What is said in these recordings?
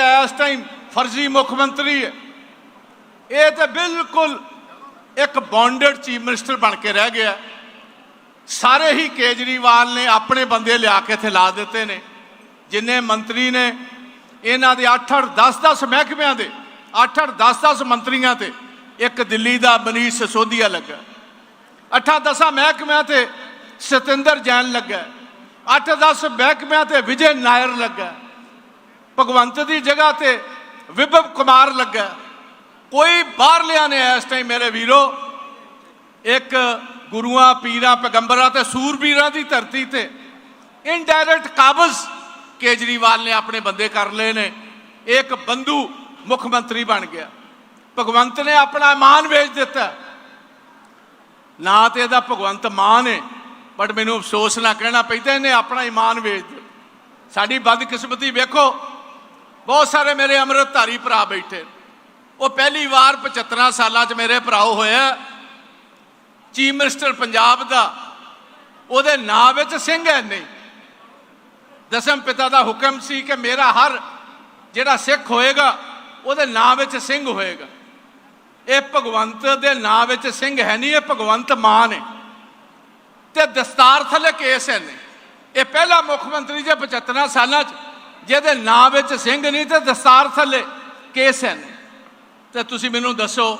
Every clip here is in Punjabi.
ਜਿਹੜਾ ਇਸ ਟਾਈਮ ਫਰਜ਼ੀ ਮੁੱਖ ਮੰਤਰੀ ਹੈ, ਇਹ ਤਾਂ ਬਿਲਕੁਲ ਇੱਕ ਬੌਂਡਡ ਚੀਫ ਮਿਨਿਸਟਰ ਬਣ ਕੇ ਰਹਿ ਗਿਆ। ਸਾਰੇ ਹੀ ਕੇਜਰੀਵਾਲ ਨੇ ਆਪਣੇ ਬੰਦੇ ਲਿਆ ਕੇ ਇੱਥੇ ਲਾ ਦਿੱਤੇ ਨੇ। ਜਿੰਨੇ ਮੰਤਰੀ ਨੇ, ਇਹਨਾਂ ਦੇ 8-8 10-10 ਮਹਿਕਮਿਆਂ ਦੇ 8-8 10-10 ਮੰਤਰੀਆਂ ਤੇ ਇੱਕ ਦਿੱਲੀ ਦਾ ਮਨੀਸ਼ ਸਸੋਦੀਆ ਲੱਗਾ। 8-10 ਮਹਿਕਮਿਆਂ ਤੇ ਸਤਿੰਦਰ ਜੈਨ ਲੱਗਾ। 8-10 ਮਹਿਕਮਿਆਂ ਤੇ ਵਿਜੇ ਨਾਇਰ ਲੱਗਾ। ਭਗਵੰਤ ਦੀ ਜਗ੍ਹਾ ਤੇ ਵਿਭਵ ਕੁਮਾਰ ਲੱਗਾ। ਕੋਈ ਬਾਹਰਲਿਆਂ ਨੇ ਇਸ ਟਾਈਮ ਮੇਰੇ ਵੀਰੋ। ਇੱਕ ਗੁਰੂਆਂ, ਪੀਰਾਂ, ਪੈਗੰਬਰਾਂ ਤੇ ਸੂਰਬੀਰਾਂ ਦੀ ਧਰਤੀ ਤੇ ਇਨਡਾਇਰੈਕਟ ਕਾਬਜ਼ ਕੇਜਰੀਵਾਲ ਨੇ ਆਪਣੇ ਬੰਦੇ ਕਰ ਲਏ ਨੇ। ਇੱਕ ਬੰਦੂ ਮੁੱਖ ਮੰਤਰੀ ਬਣ ਗਿਆ। ਭਗਵੰਤ ਨੇ ਆਪਣਾ ਇਮਾਨ ਵੇਚ ਦਿੱਤਾ। ਨਾ ਤੇ ਇਹਦਾ ਭਗਵੰਤ ਮਾਨ ਹੈ ਬਟ ਮੈਨੂੰ ਅਫਸੋਸ ਨਾ ਕਹਿਣਾ ਪੈਂਦਾ ਇਹਨੇ ਆਪਣਾ ਇਮਾਨ ਵੇਚ ਦਿੱਤਾ। ਸਾਡੀ ਬਦਕਿਸਮਤੀ ਵੇਖੋ ਬਹੁਤ ਸਾਰੇ ਮੇਰੇ ਅੰਮ੍ਰਿਤਧਾਰੀ ਭਰਾ ਬੈਠੇ। ਉਹ ਪਹਿਲੀ ਵਾਰ 75 ਸਾਲਾਂ 'ਚ ਮੇਰੇ ਭਰਾਓ ਹੋਇਆ ਚੀਫ ਮਿਨਿਸਟਰ ਪੰਜਾਬ ਦਾ। ਉਹਦੇ ਨਾਂ ਵਿੱਚ ਸਿੰਘ ਹੈ ਨਹੀਂ ਦਸਮ ਪਿਤਾ ਦਾ ਹੁਕਮ ਸੀ ਕਿ ਮੇਰਾ ਹਰ ਜਿਹੜਾ ਸਿੱਖ ਹੋਏਗਾ, ਉਹਦੇ ਨਾਂ ਵਿੱਚ ਸਿੰਘ ਹੋਏਗਾ। ਇਹ ਭਗਵੰਤ ਦੇ ਨਾਂ ਵਿੱਚ ਸਿੰਘ ਹੈ ਨਹੀਂ, ਇਹ ਭਗਵੰਤ ਮਾਨ ਹੈ। ਤੇ ਦਸਤਾਰ ਥੱਲੇ ਕੇਸ ਹੈ ਨੇ ਇਹ ਪਹਿਲਾ ਮੁੱਖ ਮੰਤਰੀ ਜੇ 75 ਸਾਲਾਂ 'ਚ ਜਿਹਦੇ ਨਾਂ ਵਿੱਚ ਸਿੰਘ ਨਹੀਂ ਤੇ ਦਸਤਾਰ ਥੱਲੇ ਕੇਸ ਹੈ ਨੇ ਤੇ ਤੁਸੀਂ ਮੈਨੂੰ ਦੱਸੋ,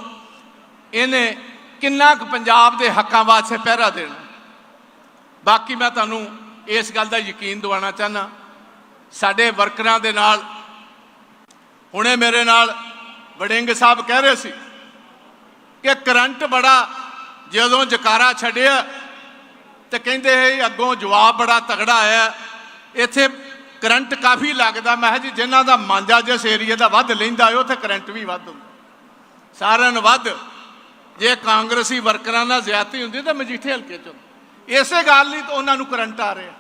ਇਹਨੇ ਕਿੰਨਾ ਕੁ ਪੰਜਾਬ ਦੇ ਹੱਕਾਂ ਵਾਸਤੇ ਪਹਿਰਾ ਦੇਣਾ? ਬਾਕੀ ਮੈਂ ਤੁਹਾਨੂੰ ਇਸ ਗੱਲ ਦਾ ਯਕੀਨ ਦਿਵਾਉਣਾ ਚਾਹਨਾ ਸਾਡੇ ਵਰਕਰਾਂ ਦੇ ਨਾਲ, ਹੁਣੇ ਮੇਰੇ ਨਾਲ ਵੜਿੰਗ ਸਾਹਿਬ ਕਹਿ ਰਹੇ ਸੀ ਕਿ ਕਰੰਟ ਬੜਾ ਜਦੋਂ ਜਕਾਰਾ ਛੱਡਿਆ ਤੇ ਕਹਿੰਦੇ ਇਹ ਅੱਗੋਂ ਜਵਾਬ ਬੜਾ ਤਗੜਾ ਆਇਆ। ਇੱਥੇ ਕਰੰਟ ਕਾਫੀ ਲੱਗਦਾ। ਮੈਂ ਕਿਹਾ ਜੀ, ਜਿਨ੍ਹਾਂ ਦਾ ਮਾਂਜਾ ਜਿਸ ਏਰੀਆ ਦਾ ਵੱਧ ਲੈਂਦਾ ਹੈ ਉੱਥੇ ਕਰੰਟ ਵੀ ਵੱਧ ਹੁੰਦਾ। ਸਾਰਿਆਂ ਨੂੰ ਵੱਧ। ਜੇ ਕਾਂਗਰਸੀ ਵਰਕਰਾਂ ਨਾਲ ਜ਼ਿਆਦਤੀ ਹੁੰਦੀ ਤਾਂ ਮਜੀਠੇ ਹਲਕੇ ਚ। ਇਸੇ ਗੱਲ ਲਈ ਤਾਂ ਉਹਨਾਂ ਨੂੰ ਕਰੰਟ ਆ ਰਿਹਾ।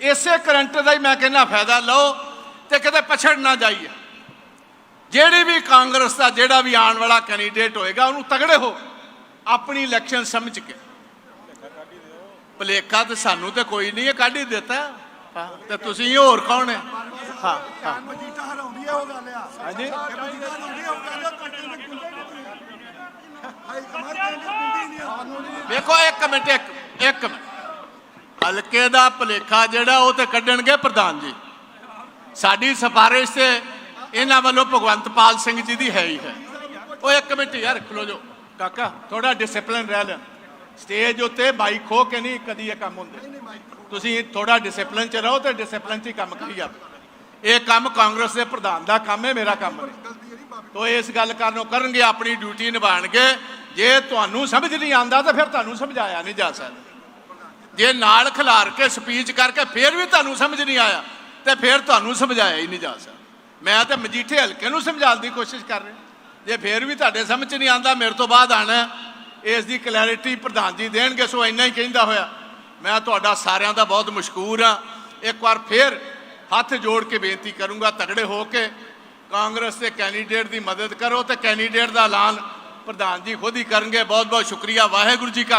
ਇਸੇ ਕਰੰਟ ਦਾ ਹੀ ਮੈਂ ਕਹਿੰਦਾ ਫਾਇਦਾ ਲਓ ਤੇ ਕਿਤੇ ਪਛੜ ਨਾ ਜਾਈਏ। ਜਿਹੜੀ ਵੀ ਕਾਂਗਰਸ ਦਾ ਜਿਹੜਾ ਵੀ ਆਉਣ ਵਾਲਾ ਕੈਂਡੀਡੇਟ ਹੋਏਗਾ, ਉਹਨੂੰ ਤਗੜੇ ਹੋ। ਆਪਣੀ ਇਲੈਕਸ਼ਨ ਸਮਝ ਕੇ। ਭਲੇਖਾ ਤੇ ਸਾਨੂੰ ਤੇ ਕੋਈ ਨਹੀਂ ਹੈ, ਕੱਢ ਹੀ ਦਿੱਤਾ। ਹਾਂ, ਤੇ ਤੁਸੀਂ ਹੋਰ ਕੌਣ ਹੈ? ਹਾਂ ਹਾਂ। ਮਜੀਠਾ ਹਰਾਉਂਦੀ ਹੈ ਉਹ ਗੱਲ ਆ। ਹਾਂਜੀ। ਮਜੀਠਾ ਹਰਾਉਂਦੀ ਹੈ ਉਹ ਗੱਲ ਆ ਕੱਟੇ ਨੇ ਕੁੰਡੇ ਹਾਈ ਕਮਾਂਡ ਦੇ ਕੁੰਡੀ ਨਹੀਂ ਸਾਨੂੰ ਜੀ ਵੇਖੋ ਇੱਕ ਮਿੰਟ ਇੱਕ ਇੱਕ ਮਿੰਟ। ਹਲਕੇ ਦਾ ਭਲੇਖਾ ਜਿਹੜਾ ਉਹ ਤੇ ਕੱਢਣਗੇ ਪ੍ਰਧਾਨ ਜੀ। ਸਾਡੀ ਸਿਫਾਰਿਸ਼ ਤੇ ਇਹਨਾਂ ਵੱਲੋਂ ਭਗਵੰਤ ਪਾਲ ਸਿੰਘ ਜੀ ਦੀ ਹੈ ਹੀ ਹੈ। ਉਹ ਇੱਕ ਮਿੰਟ ਯਾਰ ਖਲੋ ਜੋ ਕਾਕਾ ਥੋੜਾ ਡਿਸਪਲਿਨ ਰਹਿ ਲੈ। ਸਟੇਜ ਉੱਤੇ ਮਾਈਕ ਖੋ ਕੇ ਨਹੀਂ ਕਦੀ ਇਹ ਕੰਮ ਹੁੰਦੇ। ਤੁਸੀਂ ਥੋੜਾ ਡਿਸਪਲਿਨ ਚ ਰਹੋ ਤੇ ਡਿਸਪਲਿਨ ਚ ਹੀ ਕੰਮ ਕਰੀ ਜਾਓ। ਇਹ ਕੰਮ ਕਾਂਗਰਸ ਦੇ ਪ੍ਰਧਾਨ ਦਾ ਕੰਮ ਹੈ, ਮੇਰਾ ਕੰਮ ਨਹੀਂ। ਤੋ ਇਸ ਗੱਲ ਕਰਨੋਂ ਕਰਨਗੇ, ਆਪਣੀ ਡਿਊਟੀ ਨਿਭਾਣਗੇ। ਜੇ ਤੁਹਾਨੂੰ ਸਮਝ ਨਹੀਂ ਆਂਦਾ ਤਾਂ ਫਿਰ ਤੁਹਾਨੂੰ ਸਮਝਾਇਆ ਨਹੀਂ ਜਾ ਸਕਦਾ। ਜੇ ਨਾਲ ਖਿਲਾਰ ਕੇ ਸਪੀਚ ਕਰਕੇ ਫਿਰ ਵੀ ਤੁਹਾਨੂੰ ਸਮਝ ਨਹੀਂ ਆਇਆ, ਤੇ ਫਿਰ ਤੁਹਾਨੂੰ ਸਮਝਾਇਆ ਹੀ ਨਹੀਂ ਜਾ ਸਕਦਾ। ਮੈਂ ਤਾਂ ਮਜੀਠੇ ਹਲਕੇ ਨੂੰ ਸਮਝਾਉਣ ਦੀ ਕੋਸ਼ਿਸ਼ ਕਰ ਰਿਹਾ। ਜੇ ਫਿਰ ਵੀ ਤੁਹਾਡੇ ਸਮਝ 'ਚ ਨਹੀਂ ਆਂਦਾ ਮੇਰੇ ਤੋਂ ਬਾਅਦ ਆਣਾ ਇਸ ਦੀ ਕਲੈਰਿਟੀ ਪ੍ਰਧਾਨ ਜੀ ਦੇਣਗੇ, ਸੋ ਇੰਨਾ ਹੀ ਕਹਿੰਦਾ ਹੋਇਆ। ਮੈਂ ਤੁਹਾਡਾ ਸਾਰਿਆਂ ਦਾ ਬਹੁਤ ਮਸ਼ਕੂਰ ਆ ਇੱਕ ਵਾਰ ਫਿਰ ਹੱਥ ਜੋੜ ਕੇ ਬੇਨਤੀ ਕਰੂੰਗਾ ਤਗੜੇ ਹੋ ਕੇ ਕਾਂਗਰਸ ਦੇ ਕੈਂਡੀਡੇਟ ਦੀ ਮਦਦ ਕਰੋ ਤੇ ਕੈਂਡੀਡੇਟ ਦਾ ਐਲਾਨ ਪ੍ਰਧਾਨ ਜੀ ਖੁਦ ਹੀ ਕਰਨਗੇ। ਬਹੁਤ ਬਹੁਤ ਸ਼ੁਕਰੀਆ। ਵਾਹਿਗੁਰੂ ਜੀ ਕਾ